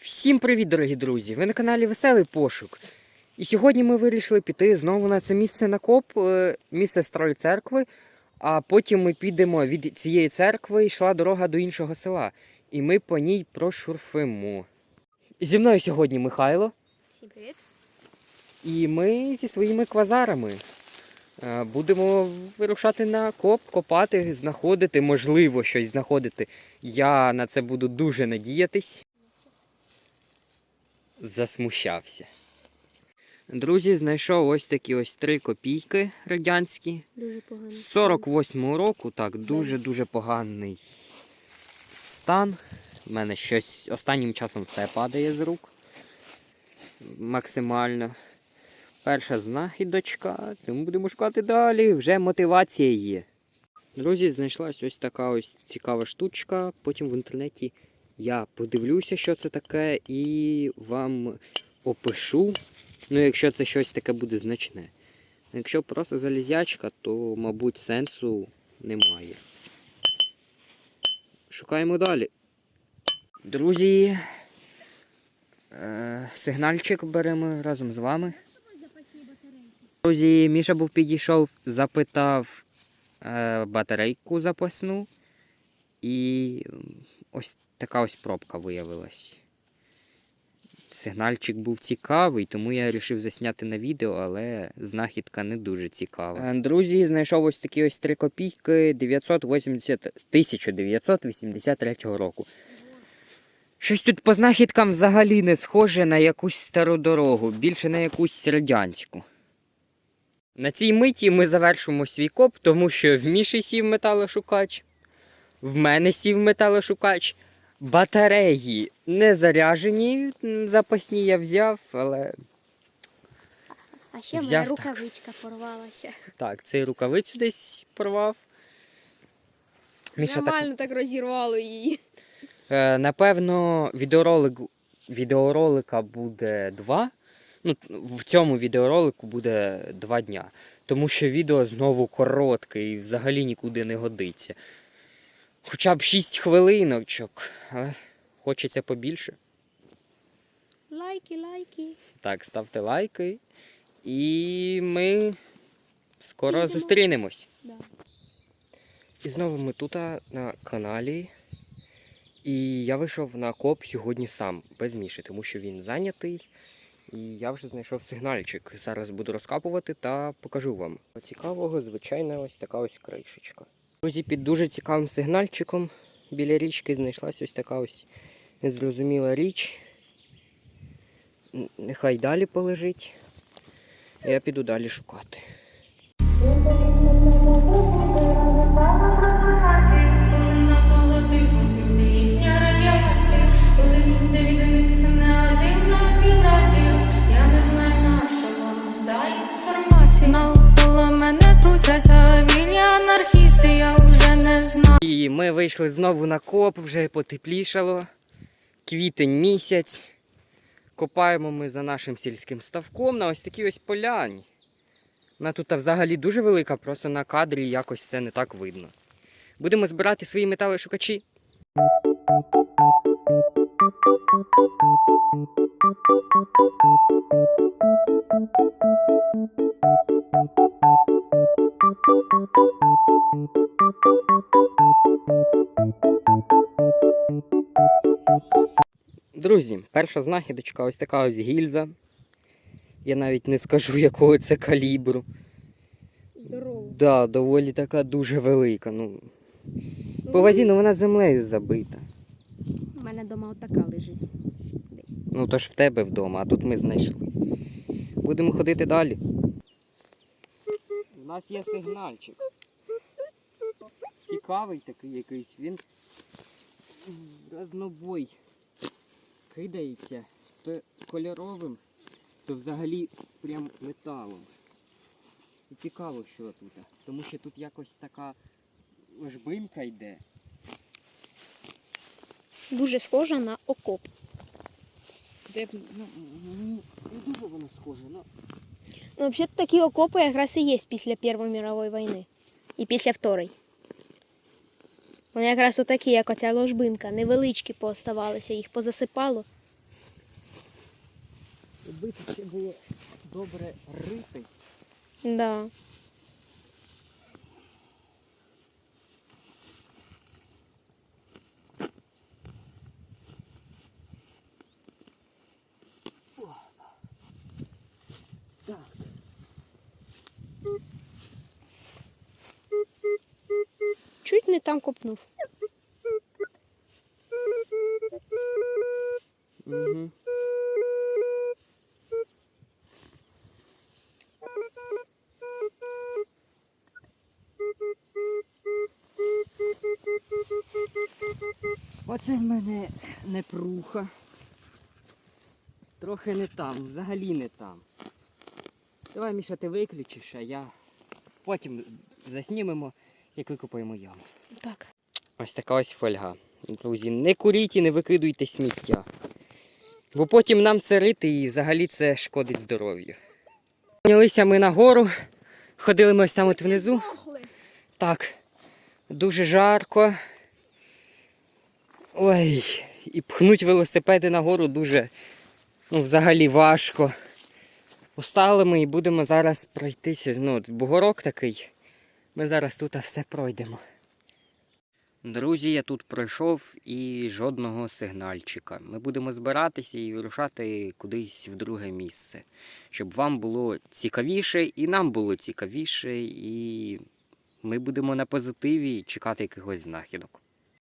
Всім привіт, дорогі друзі! Ви на каналі Веселий Пошук. І сьогодні ми вирішили піти знову на це місце на коп, е, місце старої церкви. А потім ми підемо від цієї церкви, йшла дорога до іншого села. І ми по ній прошурфимо. Зі мною сьогодні Михайло, Всім привіт. і ми зі своїми квазарами е, будемо вирушати на коп, копати, знаходити, можливо, щось знаходити. Я на це буду дуже надіятись. Засмущався. Друзі, знайшов ось такі ось три копійки радянські. Дуже погано. З 48-го року, так, дуже-дуже поганий стан. У мене щось останнім часом все падає з рук. Максимально. Перша знахідочка. Тому будемо шукати далі. Вже мотивація є. Друзі, знайшлась ось така ось цікава штучка. Потім в інтернеті я подивлюся, що це таке, і вам опишу. Ну, якщо це щось таке буде значне. Якщо просто залізячка, то, мабуть, сенсу немає. Шукаємо далі. Друзі, е, сигнальчик беремо разом з вами. Друзі, Міша був підійшов, запитав е, батарейку запасну. І ось така ось пробка виявилась. Сигнальчик був цікавий, тому я вирішив засняти на відео, але знахідка не дуже цікава. Е, Друзі, знайшов ось такі ось 3 копійки 980, 1983 року. Щось тут по знахідкам взагалі не схоже на якусь стару дорогу, більше на якусь радянську. На цій миті ми завершимо свій коп, тому що в Міші сів металошукач, в мене сів металошукач. Батареї не заряжені, запасні я взяв, але А ще Взяв моя так. рукавичка порвалася. так, цей рукавицю десь порвав. Міша так, Нормально так розірвало її. е, напевно, відеоролик, відеоролика буде два. Ну, в цьому відеоролику буде два дня. Тому що відео знову коротке і взагалі нікуди не годиться. Хоча б 6 хвилиночок, але хочеться побільше. Лайки, лайки. Так, ставте лайки. І ми скоро Підемо. зустрінемось. Да. І знову ми тут на каналі. І я вийшов на коп сьогодні сам, без Міші, тому що він зайнятий. І я вже знайшов сигнальчик. Зараз буду розкапувати та покажу вам. Цікавого, звичайна, ось така ось кришечка. Друзі, під дуже цікавим сигнальчиком біля річки знайшлась ось така ось незрозуміла річ. Нехай далі полежить. Я піду далі шукати. Ми вийшли знову на коп, вже потеплішало. Квітень місяць. Копаємо ми за нашим сільським ставком на ось такій ось поляні. Вона тут взагалі дуже велика, просто на кадрі якось все не так видно. Будемо збирати свої металошукачі. Друзі, перша знахідочка ось така ось гільза. Я навіть не скажу, якого це калібру. Здорово. Да, доволі така дуже велика. Ну, по вазі, ну вона землею забита. У мене вдома отака лежить. Десь. Ну то ж в тебе вдома, а тут ми знайшли. Будемо ходити далі. У нас є сигнальчик. Цікавий такий якийсь. Він разнобой кидається то кольоровим, то взагалі прям металом. І цікаво, що тут. Тому що тут якось така ложбинка йде. Дуже схожа на окоп. Де б, ну, не дуже воно схоже, ну. Ну, взагалі такі окопи якраз і є після Першої мірової війни. І після Второї. Вони якраз отакі, як оця ложбинка. Невеличкі пооставалися, їх позасипало. Якби це було добре рити. Да. Там копнув. Угу. Оце в мене непруха. Трохи не там, взагалі не там. Давай, Міша, ти виключиш, а я потім заснімемо, як викопаємо яму. Так. Ось така ось фольга. Друзі, не куріть і не викидуйте сміття. Бо потім нам це рити і взагалі це шкодить здоров'ю. Піднялися ми нагору, ходили ми ось там от внизу. Так, дуже жарко. Ой, і пхнуть велосипеди нагору дуже, ну, взагалі важко. Устали ми і будемо зараз пройтися. Ну, бугорок такий. Ми зараз тут все пройдемо. Друзі, я тут пройшов і жодного сигнальчика. Ми будемо збиратися і вирушати кудись в друге місце, щоб вам було цікавіше, і нам було цікавіше, і ми будемо на позитиві чекати якихось знахідок.